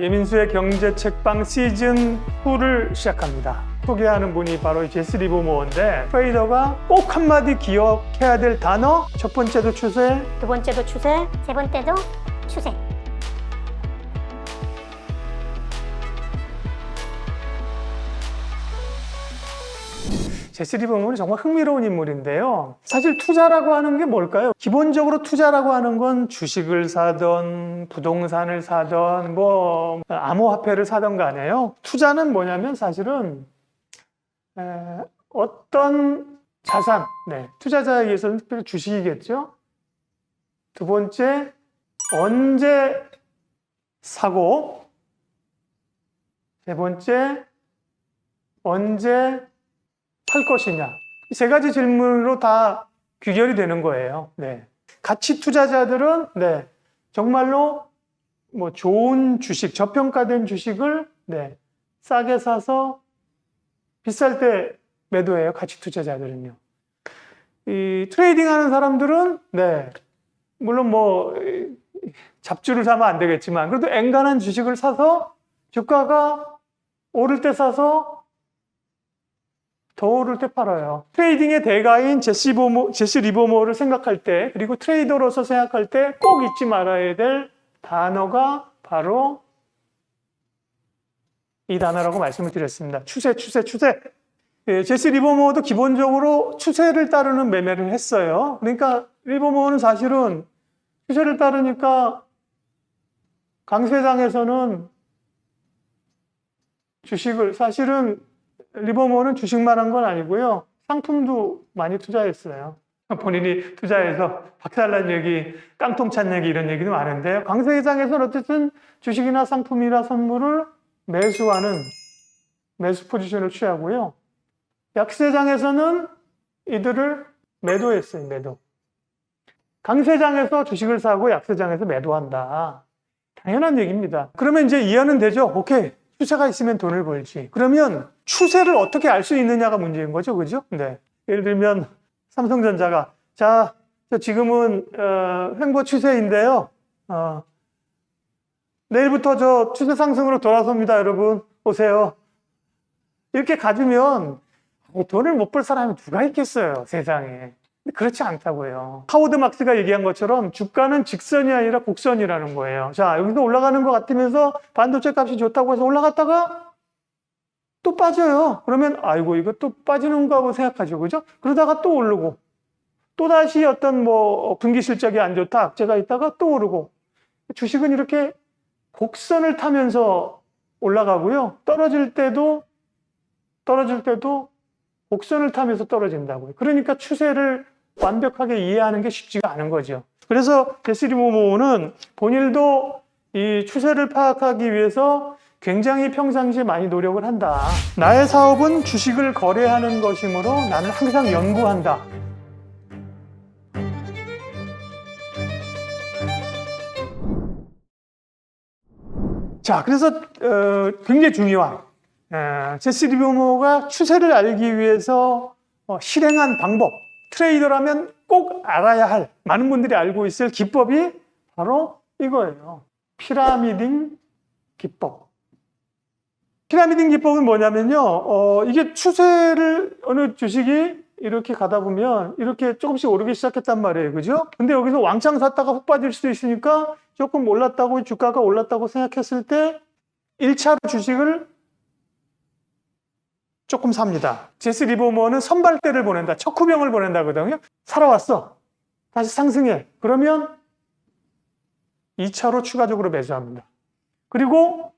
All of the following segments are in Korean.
예민수의 경제 책방 시즌 2를 시작합니다. 소개하는 분이 바로 이 제스 리버모어인데 트레이더가 꼭 한마디 기억해야 될 단어 첫 번째도 추세, 두 번째도 추세, 세 번째도 추세. 제스 리버모어는 정말 흥미로운 인물인데요. 사실 투자라고 하는 게 뭘까요? 기본적으로 투자라고 하는 건 주식을 사던 부동산을 사던 뭐 암호화폐를 사던 간에요. 투자는 뭐냐면 사실은 에, 어떤 자산, 네, 투자자에 의해서는 특별히 주식이겠죠. 두 번째, 언제 사고, 세 번째, 언제 팔 것이냐. 이세 가지 질문으로 다 귀결이 되는 거예요. 네. 가치 투자자들은 네. 정말로 뭐 좋은 주식, 저평가된 주식을 네. 싸게 사서 비쌀 때 매도해요. 가치 투자자들은요. 이 트레이딩 하는 사람들은 네. 물론 뭐 이, 잡주를 사면 안 되겠지만 그래도 엔간한 주식을 사서 주가가 오를 때 사서 더 오를 때 팔아요. 트레이딩의 대가인 제시, 보모, 제시 리버모어를 생각할 때, 그리고 트레이더로서 생각할 때 꼭 잊지 말아야 될 단어가 바로 이 단어라고 말씀을 드렸습니다. 추세, 추세, 추세. 예, 제시 리버모어도 기본적으로 추세를 따르는 매매를 했어요. 그러니까 리버모어는 사실은 추세를 따르니까 강세장에서는 주식을 사실은 리버모어는 주식만 한 건 아니고요. 상품도 많이 투자했어요. 본인이 투자해서 박살난 얘기, 깡통 찬 얘기 이런 얘기도 많은데 강세장에서는 어쨌든 주식이나 상품이나 선물을 매수하는 매수 포지션을 취하고요. 약세장에서는 이들을 매도했어요. 매도. 강세장에서 주식을 사고 약세장에서 매도한다. 당연한 얘기입니다. 그러면 이제 이해는 되죠? 오케이. 추세가 있으면 돈을 벌지. 그러면 추세를 어떻게 알 수 있느냐가 문제인 거죠. 그죠? 네. 예를 들면 삼성전자가 자, 저 지금은 어, 횡보 추세인데요. 어, 내일부터 저 추세 상승으로 돌아섭니다, 여러분. 오세요. 이렇게 가주면 돈을 못 벌 사람이 누가 있겠어요, 세상에. 그렇지 않다고요. 하워드 막스가 얘기한 것처럼 주가는 직선이 아니라 곡선이라는 거예요. 자, 여기서 올라가는 것 같으면서 반도체 값이 좋다고 해서 올라갔다가 또 빠져요. 그러면 아이고 이거 또 빠지는가 하고 생각하죠. 그죠? 그러다가 또 오르고 또 다시 어떤 뭐 분기 실적이 안 좋다 악재가 있다가 또 오르고 주식은 이렇게 곡선을 타면서 올라가고요. 떨어질 때도 떨어질 때도 곡선을 타면서 떨어진다고요. 그러니까 추세를 완벽하게 이해하는 게 쉽지가 않은 거죠. 그래서 데스리 모모는 본인도 이 추세를 파악하기 위해서 굉장히 평상시에 많이 노력을 한다. 나의 사업은 주식을 거래하는 것이므로 나는 항상 연구한다. 자, 그래서 어, 굉장히 중요한 어, 제시 리버모가 추세를 알기 위해서 어, 실행한 방법, 트레이더라면 꼭 알아야 할 많은 분들이 알고 있을 기법이 바로 이거예요. 피라미딩 기법. 피라미딩 기법은 뭐냐면요. 어, 이게 추세를 어느 주식이 이렇게 가다 보면 이렇게 조금씩 오르기 시작했단 말이에요. 그죠? 근데 여기서 왕창 샀다가 훅 빠질 수도 있으니까 조금 올랐다고 주가가 올랐다고 생각했을 때 1차로 주식을 조금 삽니다. 제스 리버머는 선발대를 보낸다. 척후병을 보낸다거든요. 살아왔어. 다시 상승해. 그러면 2차로 추가적으로 매수합니다. 그리고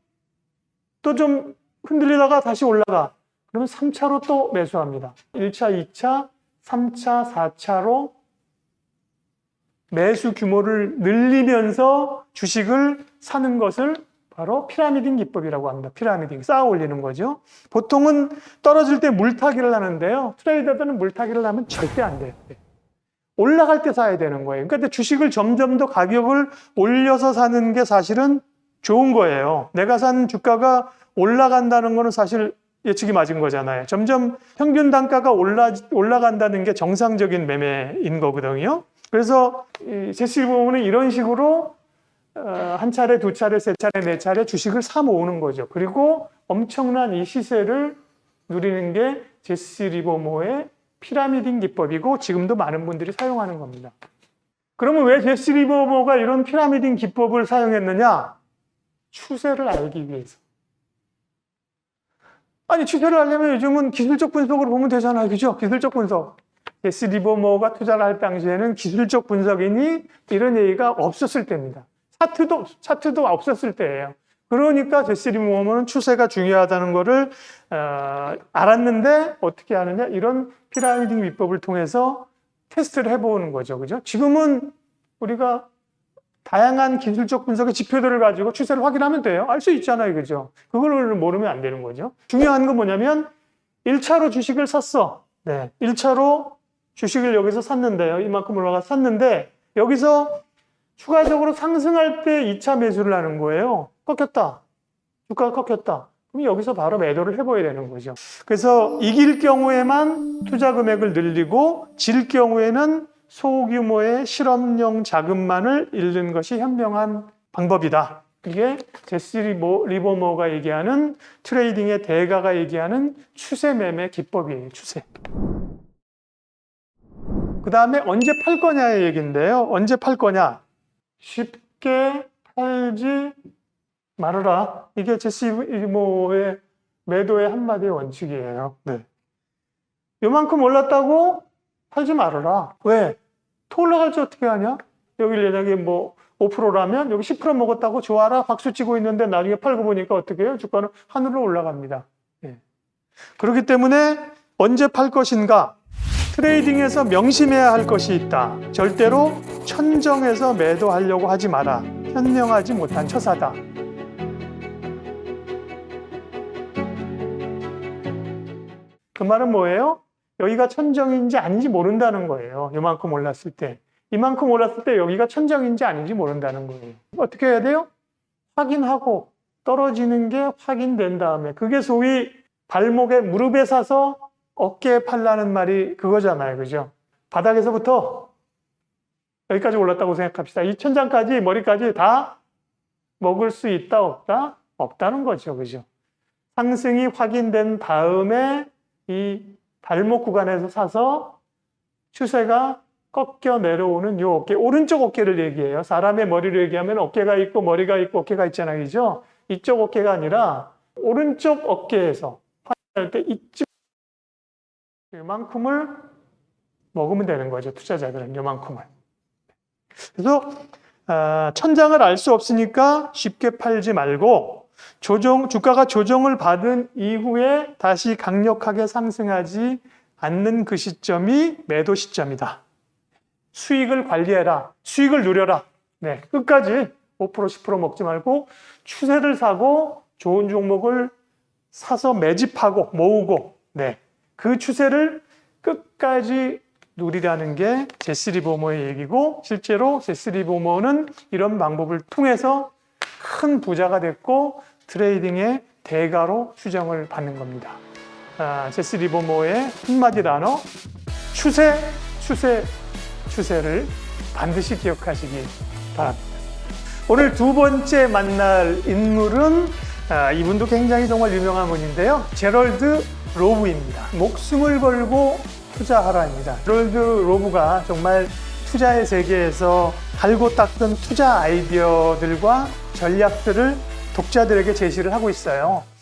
또 좀 흔들리다가 다시 올라가. 그러면 3차로 또 매수합니다. 1차, 2차, 3차, 4차로 매수 규모를 늘리면서 주식을 사는 것을 바로 피라미딩 기법이라고 합니다. 피라미딩 쌓아 올리는 거죠. 보통은 떨어질 때 물타기를 하는데요. 트레이더들은 물타기를 하면 절대 안 돼요. 올라갈 때 사야 되는 거예요. 그러니까 주식을 점점 더 가격을 올려서 사는 게 사실은 좋은 거예요. 내가 산 주가가 올라간다는 거는 사실 예측이 맞은 거잖아요. 점점 평균 단가가 올라, 올라간다는 게 정상적인 매매인 거거든요. 그래서 제시보험은 이런 식으로 어, 한 차례, 두 차례, 세 차례, 네 차례 주식을 사 모으는 거죠. 그리고 엄청난 이 시세를 누리는 게 제시 리버모의 피라미딩 기법이고 지금도 많은 분들이 사용하는 겁니다. 그러면 왜 제시 리버모가 이런 피라미딩 기법을 사용했느냐? 추세를 알기 위해서. 아니 추세를 알려면 요즘은 기술적 분석으로 보면 되잖아요. 그죠? 기술적 분석. 제시 리버모가 투자를 할 당시에는 기술적 분석이니 이런 얘기가 없었을 때입니다. 차트도 차트도 없었을 때예요. 그러니까 제시 리버모는 추세가 중요하다는 거를 어, 알았는데 어떻게 하느냐? 이런 피라미딩 비법을 통해서 테스트를 해보는 거죠. 그죠? 지금은 우리가 다양한 기술적 분석의 지표들을 가지고 추세를 확인하면 돼요. 알 수 있잖아요. 그죠? 그걸 모르면 안 되는 거죠. 중요한 건 뭐냐면 1차로 주식을 샀어. 네. 1차로 주식을 여기서 샀는데요. 이만큼 올라가 샀는데 여기서 추가적으로 상승할 때 2차 매수를 하는 거예요. 꺾였다. 주가가 꺾였다. 그럼 여기서 바로 매도를 해봐야 되는 거죠. 그래서 이길 경우에만 투자 금액을 늘리고 질 경우에는 소규모의 실험용 자금만을 잃는 것이 현명한 방법이다. 제시 리버, 리버모가 얘기하는 트레이딩의 대가가 얘기하는 추세 매매 기법이에요. 추세. 그 다음에 언제 팔 거냐의 얘기인데요. 언제 팔 거냐? 쉽게 팔지 말아라. 이게 제시 리버모의 매도의 한마디의 원칙이에요. 네. 요만큼 올랐다고 팔지 말아라. 왜? 더 올라갈 지 어떻게 하냐? 여기 만약에 뭐 5%라면 여기 10% 먹었다고 좋아라 박수 치고 있는데 나중에 팔고 보니까 어떻게 해요? 주가는 하늘로 올라갑니다. 예. 그렇기 때문에 언제 팔 것인가? 트레이딩에서 명심해야 할 것이 있다. 절대로 천정해서 매도하려고 하지 마라. 현명하지 못한 처사다. 그 말은 뭐예요? 여기가 천정인지 아닌지 모른다는 거예요. 이만큼 올랐을 때. 이만큼 올랐을 때 여기가 천정인지 아닌지 모른다는 거예요. 어떻게 해야 돼요? 확인하고 떨어지는 게 확인된 다음에 그게 소위 발목에 무릎에 사서 어깨에 팔라는 말이 그거잖아요. 그죠? 바닥에서부터 여기까지 올랐다고 생각합시다. 이 천장까지 머리까지 다 먹을 수 있다 없다? 없다는 거죠. 그죠? 상승이 확인된 다음에 이 발목 구간에서 사서 추세가 꺾여 내려오는 요 어깨, 오른쪽 어깨를 얘기해요. 사람의 머리를 얘기하면 어깨가 있고 머리가 있고 어깨가 있잖아요. 그죠? 이쪽 어깨가 아니라 오른쪽 어깨에서 확인할 때 이쯤 이만큼을 먹으면 되는 거죠. 투자자들은 이만큼을. 그래서 아, 천장을 알 수 없으니까 쉽게 팔지 말고 조정 주가가 조정을 받은 이후에 다시 강력하게 상승하지 않는 그 시점이 매도 시점이다. 수익을 관리해라. 수익을 누려라. 네, 끝까지 5% 10% 먹지 말고 추세를 사고 좋은 종목을 사서 매집하고 모으고 네. 그 추세를 끝까지 누리라는 게 제시 리버머의 얘기고 실제로 제시 리버머는 이런 방법을 통해서 큰 부자가 됐고 트레이딩의 대가로 추정을 받는 겁니다. 아, 제시 리버모의 한마디 단어 추세, 추세, 추세를 반드시 기억하시기 바랍니다. 오늘 두 번째 만날 인물은 아, 이분도 굉장히 정말 유명한 분인데요. 제럴드 로브입니다. 목숨을 걸고 투자하라입니다. 제럴드 로브가 정말 투자의 세계에서 갈고 닦던 투자 아이디어들과 전략들을 독자들에게 제시를 하고 있어요.